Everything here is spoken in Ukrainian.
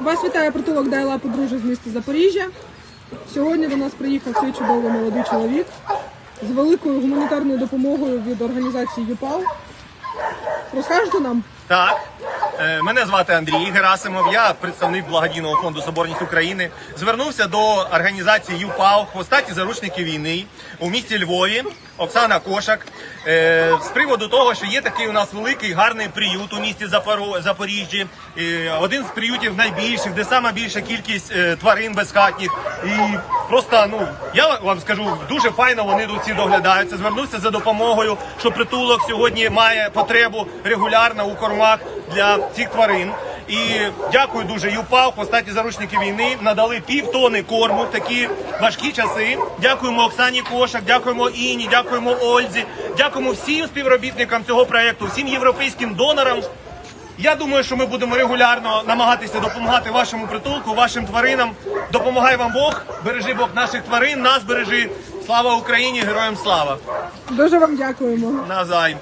Вас вітає притулок Дайла Подружжя з міста Запоріжжя. Сьогодні до нас приїхав цей чудовий молодий чоловік з великою гуманітарною допомогою від організації ЮПАЛ. Розкажете нам? Так, мене звати Андрій Герасимов. Я представник благодійного фонду Соборність України. Звернувся до організації ЮПАО Хвостаті заручники війни у місті Львові. Оксана Кошак е, з приводу того, що є такий у нас великий гарний приют у місті Запоріжжі. Е, Один з приютів найбільших, де сама більша кількість е, тварин безхатніх. І просто ну я вам скажу, дуже файно вони тут всі доглядаються. Звернувся за допомогою, що притулок сьогодні має потребу регулярно у кормах для цих тварин. І дякую дуже ЮПА, хвостаті заручники війни. Надали півтони корму в такі важкі часи. Дякуємо Оксані Кошак, дякуємо Іні, дякуємо Ользі, дякуємо всім співробітникам цього проекту, всім європейським донорам. Я думаю, що ми будемо регулярно намагатися допомагати вашому притулку, вашим тваринам. Допомагай вам Бог, бережи Бог наших тварин, нас бережи. Слава Україні, героям слава! Дуже вам дякуємо. Навзаєм.